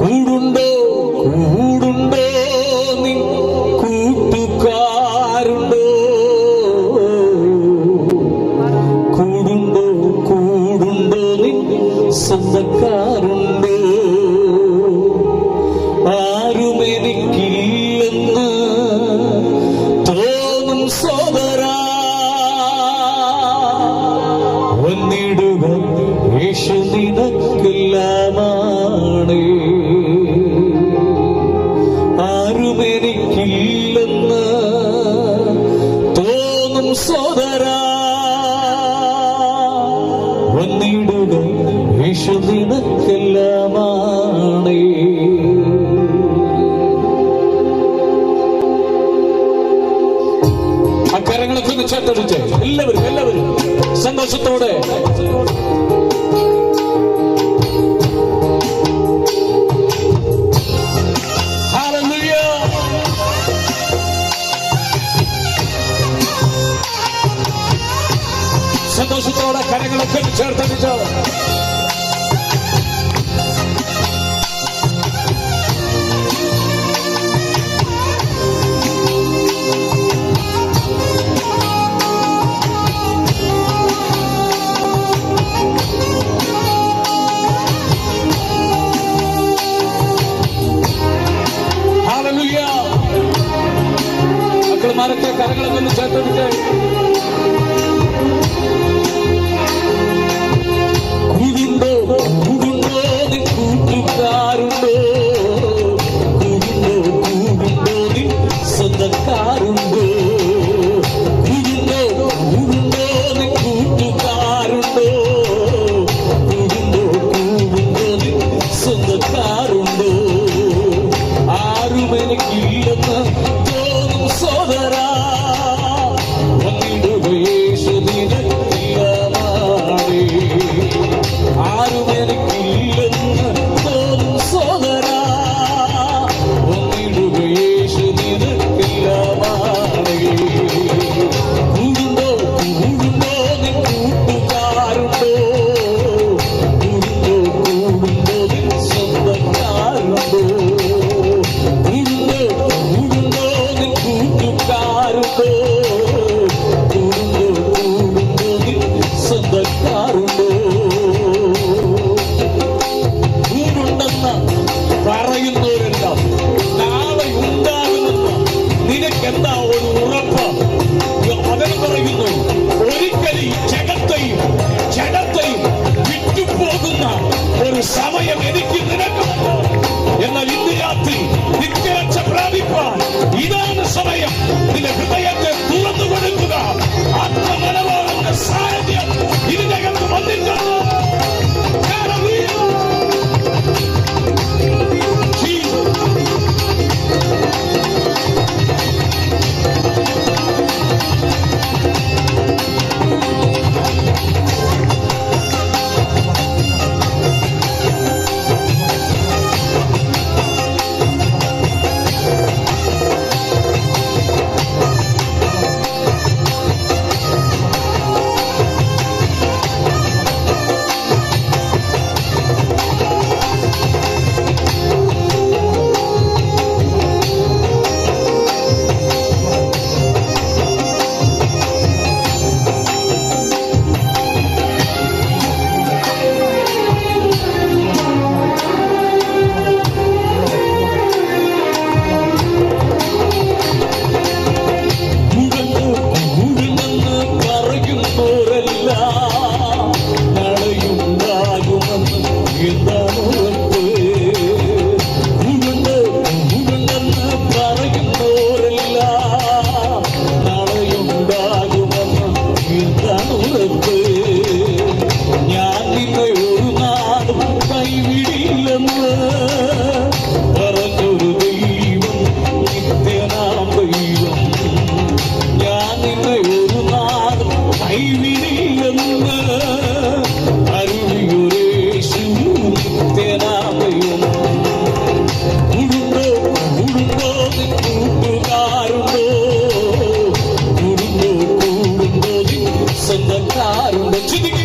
కూడుండో కూడు വിടും വിഷുദിനത്തെല്ലാമാണ്. അക്കരങ്ങളൊക്കെ ചേട്ടടിച്ച് എല്ലാവരും എല്ലാവരും. സന്തോഷത്തോടെ. സ്നേഹത്തോടെ കരങ്ങളൊക്കെ ചേർത്തടിച്ചോ கைவிடில்லம்மா പറഞ്ഞൊരു ദൈവം നിത്യനാം ദൈവം ഞാൻ നിന്നെ ഒരു നാൾ കൈവിടില്ലെന്ന് അരുളിയൊരേശു നിത്യനാം ദൈവം ഉടുമ്പോ ഉടുമ്പോ കൂട്ടുകാരുണ്ടോ ഉടുമ്പോ കൂടുമ്പോ സ്വന്തക്കാരുണ്ടോ ചിരിക്കും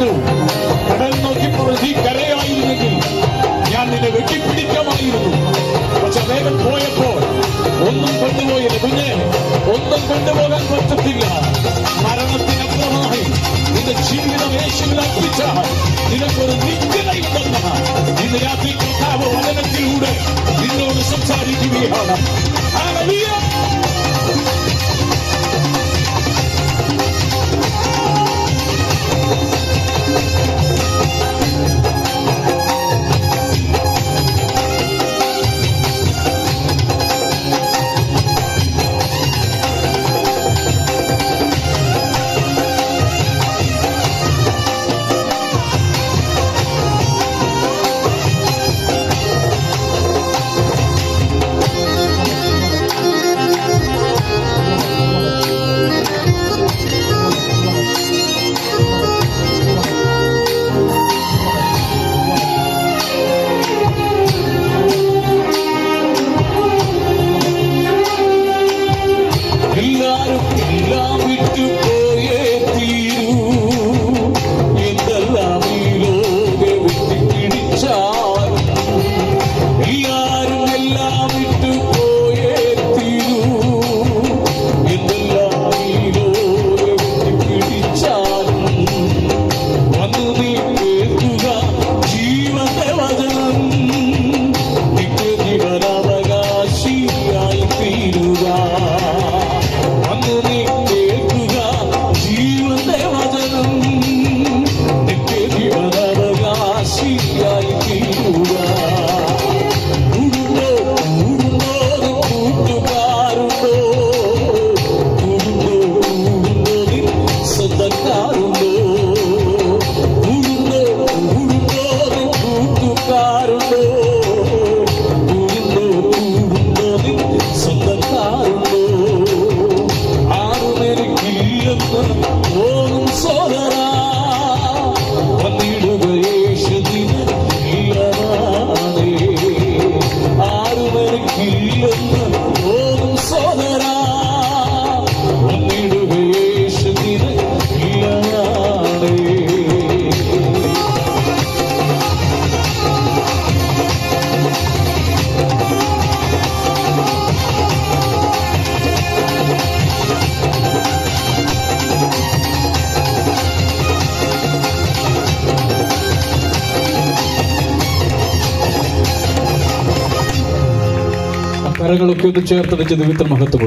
കടന്നു. കടൽ നോക്കിപ്പോൾ നീ കരയായിരുന്നെങ്കിൽ ഞാൻ നിന്നെ വെട്ടിപ്പിടിക്കാമായിരുന്നു. പക്ഷെ വേഗം പോയപ്പോൾ ഒന്നും കൊണ്ടുപോയില്ല. കുഞ്ഞെ ഒന്നും കൊണ്ടുപോകാൻ പറ്റത്തില്ല. മരണത്തിനപ്പുറമായി നിന്റെ ജീവിതം യേശുവിൽ അർപ്പിച്ച നിനക്കൊരു നിത്യത ഇല്ലെന്ന ഇന്ന് രാത്രി കഥാവ് വചനത്തിലൂടെ കരകളൊക്കെ ഒന്ന് ചേർത്ത് വെച്ച് ദിവിത്ര മഹത്വം